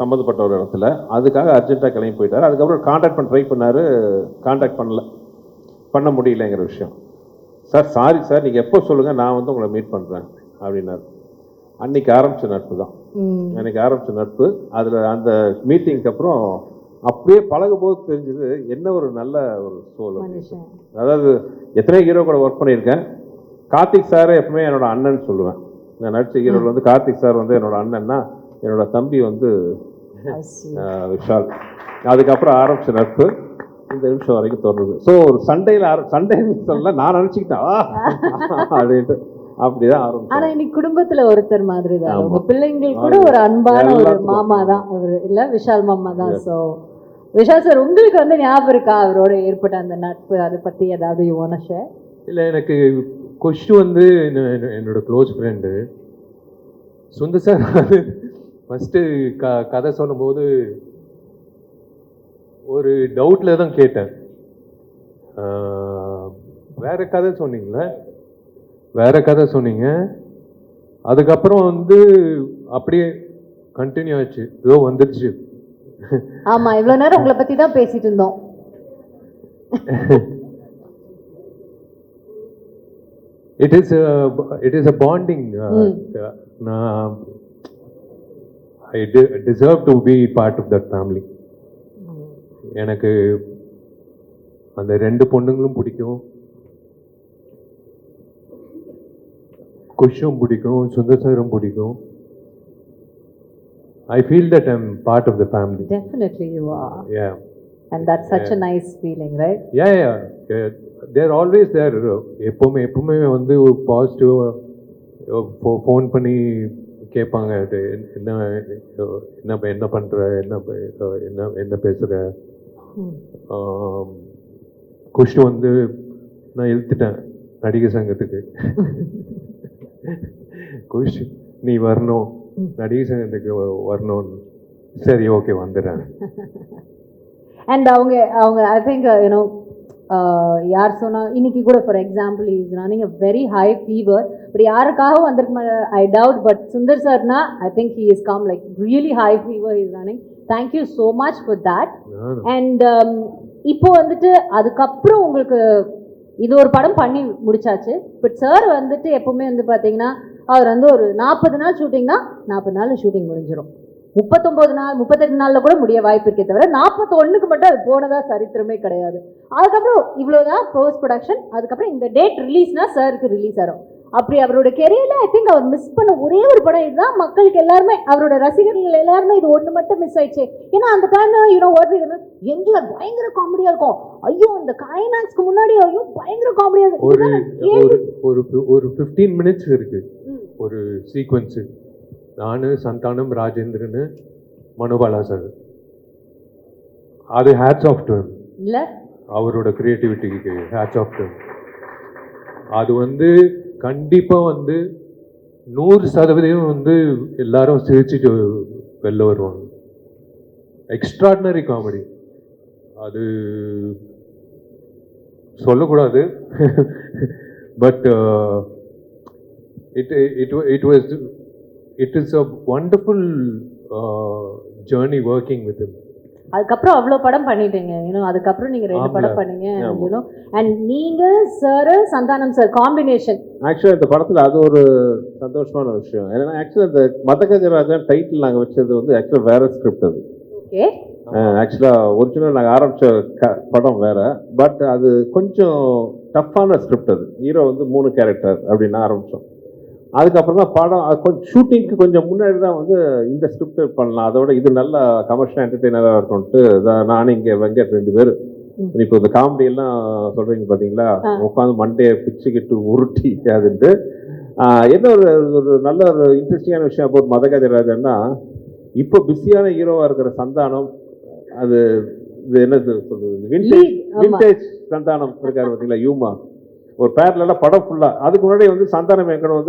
சம்மந்தப்பட்ட ஒரு இடத்துல. அதுக்காக அர்ஜென்ட்டாக கிளம்பி போயிட்டார். அதுக்கப்புறம் காண்டாக்ட் பண்ண ட்ரை பண்ணார். காண்டாக்ட் பண்ணல. பண்ண முடியலங்கிற விஷயம். சார் சாரி சார் நீங்கள் எப்போ சொல்லுங்கள் நான் வந்து உங்களை மீட் பண்ணுறேன் அப்படின்னாரு. அன்னைக்கு ஆரம்பிச்ச நட்பு தான். ம். அன்னைக்கு ஆரம்பிச்ச நட்பு. அதில் அந்த மீட்டிங்க்கு அப்புறம் அப்படியே பழகும் போது தெரிஞ்சது என்ன ஒரு நல்ல ஒரு சோல் அதாவது எத்தனை ஹீரோ கூட ஒர்க் பண்ணியிருக்கேன். கார்த்திக் சாரை எப்பவுமே என்னோட அண்ணன் சொல்லுவேன். நான் நடிச்ச ஹீரோவில் வந்து கார்த்திக் சார் வந்து என்னோட அண்ணன்னா என்னோட தம்பி வந்து விஷால். அதுக்கப்புறம் ஆரம்பிச்ச நட்பு இந்த நிமிஷம் வரைக்கும் தொடருது. ஸோ ஒரு சண்டையில் ஆர சண்டைன்னு சொல்ல நான் நினச்சிக்கிட்டேன் அப்படின்ட்டு அப்படிதான் ஆரம்பிச்சேன் ஆனா இன்னைக்கு குடும்பத்துல ஒருத்தர் மாதிரி தான். உங்க பிள்ளைங்கள் கூட ஒரு அன்பான ஒரு. மாமா தான் அவரு இல்ல விஷால் மாமா தான் சோ விஷால் சார் உங்களுக்கு வந்து ஞாபகம் இருக்கா? அவரோட ஏற்பட்ட அந்த நட்பு அதை பத்தி ஏதாவது யூ ஷேர் இல்லை எனக்கு கொஷு வந்து என்ன- என்ன- என்னோட close friend Sundar sir first க கதை சொல்லும்போது ஒரு டவுட்டில் தான் கேட்டேன். வேற கதை சொன்னீங்களே? வேற கதை சொன்னீங்க. அதுக்கப்புறம் வந்து அப்படியே கண்டினியூ ஆச்சு. ஏதோ வந்துடுச்சு ஆமா இவ்வளவு நேரம் உங்களை பத்தி தான் பேசிட்டு இருந்தோம். It is it is a bonding. நான் I deserve to be part of that family எனக்கு அந்த ரெண்டு பொண்ணுங்களும் பிடிக்கும். குஷும் பிடிக்கும் சுந்தர் சாரும் பிடிக்கும். I feel that I'm part of the family definitely you are yeah and that such a nice feeling right yeah yeah there always there எப்போவுமே எப்பவுமே வந்து பாசிட்டிவாக ஃபோன் பண்ணி கேட்பாங்க என்ன என்ன என்ன பண்ணுற என்ன என்ன என்ன பேசுகிற குஷ்டு வந்து நான் இழுத்துட்டேன் நடிகர் சங்கத்துக்கு. குஷ் நீ வரணும். நடிகர் சங்கத்துக்கு வரணும்னு சரி ஓகே வந்துடுறேன். அண்ட் அவங்க அவங்க ஐ திங்க் யூனோ யார் சொன்னா இன்னைக்கு கூட for example is running a very high fever but யாருக்காகவும் வந்திருக்க ஐ டவுட் பட் சுந்தர் சார்னா I think he is come like really high fever is running thank you so much for that and இப்போ வந்துட்டு அதுக்கப்புறம் உங்களுக்கு இது ஒரு படம் பண்ணி முடிச்சாச்சு. பட் சார் வந்துட்டு எப்பவுமே வந்து பார்த்தீங்கன்னா அவர் வந்து ஒரு நாற்பது நாள் ஷூட்டிங்னா நாற்பது நாள் ஷூட்டிங் முடிஞ்சிடும் முப்பத்தொம்போது நாள் முப்பத்தெட்டு நாளில் கூட முடிய வாய்ப்பு இருக்கே தவிர நாற்பத்தொன்னுக்கு மட்டும் அது போனதா சரித்திரமே கிடையாது. அதுக்கப்புறம் இவ்வளோதான் போஸ்ட் ப்ரொடக்ஷன் அதுக்கப்புறம் இந்த டேட் ரிலீஸ்னா சாருக்கு ரிலீஸ் ஆகும் அப்படி அவரோட கெரியரில் ஐ திங்க் அவர் மிஸ் பண்ண ஒரே ஒரு படம் இதுதான். மக்களுக்கு எல்லாருமே அவரோட ரசிகர்கள் எல்லாருமே இது ஒன்று மட்டும் மிஸ் ஆயிடுச்சு. ஏன்னா அந்த டைம்ல யூனோ வி எம்ஜிஆர் பயங்கர காமெடியா இருக்கும். ஐயோ அந்த கிளைமேக்ஸ்க்கு முன்னாடி ஐயோ பயங்கர காமெடியா இருக்கும். ஒரு ஒரு ஃபிஃப்டீன் மினிட்ஸ் இருக்கு. ஒரு சீக்வன்ஸு நான் சந்தானம் ராஜேந்திரன் மனுபாலா சார் அது ஹேட்ஸ் ஆஃப் டு இல்ல. அவரோட கிரியேட்டிவிட்டிக்கு ஹேட்ஸ் ஆஃப் டு அது வந்து கண்டிப்பாக வந்து நூறு சதவீதம் வந்து எல்லாரும் சிரிச்சுட்டு வெளில வருவாங்க. எக்ஸ்ட்ராடினரி காமெடி அது சொல்லக்கூடாது. But it it it was it is a wonderful journey working with him அதுக்கப்புறம் அவ்வளோ படம் பண்ணிட்டீங்க. யூனோ அதுக்கப்புறம் நீங்க ரெண்டு. படம் பண்ணீங்க. யூனோ அண்ட் நீங்க சார் சந்தானம் சார் காம்பினேஷன் ஆக்சுவலாக இந்த படத்தில் அது ஒரு சந்தோஷமான விஷயம். ஏன்னா ஆக்சுவலாக இந்த மதகஜராஜன் டைட்டில் நாங்கள் வச்சது வந்து ஆக்சுவலாக வேற ஸ்கிரிப்ட் அது. ஓகே ஆக்சுவலாக ஒரிஜினல் நாங்கள் ஆரம்பித்த க படம் வேற. பட் அது கொஞ்சம் டஃப்பான ஸ்கிரிப்ட் அது. ஹீரோ வந்து மூணு கேரக்டர் அப்படின்னு ஆரம்பித்தோம் அதுக்கப்புறம் தான் படம் கொஞ்சம் ஷூட்டிங்க்கு கொஞ்சம் முன்னாடி தான் வந்து இந்த ஸ்கிரிப்ட் பண்ணலாம். அதோட இது நல்ல கமர்ஷியல் என்டர்டெய்னராக இருக்கும்ட்டு தான் நான் இங்கே வெங்கட் ரெண்டு பேர். இப்போ இந்த காமெடி எல்லாம் சொல்றீங்க பார்த்தீங்களா. உட்காந்து மண்டையை பிச்சுக்கிட்டு உருட்டி அதுன்ட்டு என்ன ஒரு ஒரு நல்ல ஒரு இன்ட்ரெஸ்டிங்கான விஷயம் அப்போ மதகஜராஜன்னா இப்போ பிஸியான ஹீரோவாக இருக்கிற சந்தானம் அது இது என்னது சொல்றது? விண்டேஜ் ஆமா. விண்டேஜ் சந்தானம் இருக்காரு பார்த்தீங்களா யூமா ஒரு பேர்ல படம் ஃபுல்லா அதுக்கு முன்னாடி வந்து சந்தானம் வெங்கடம் வந்து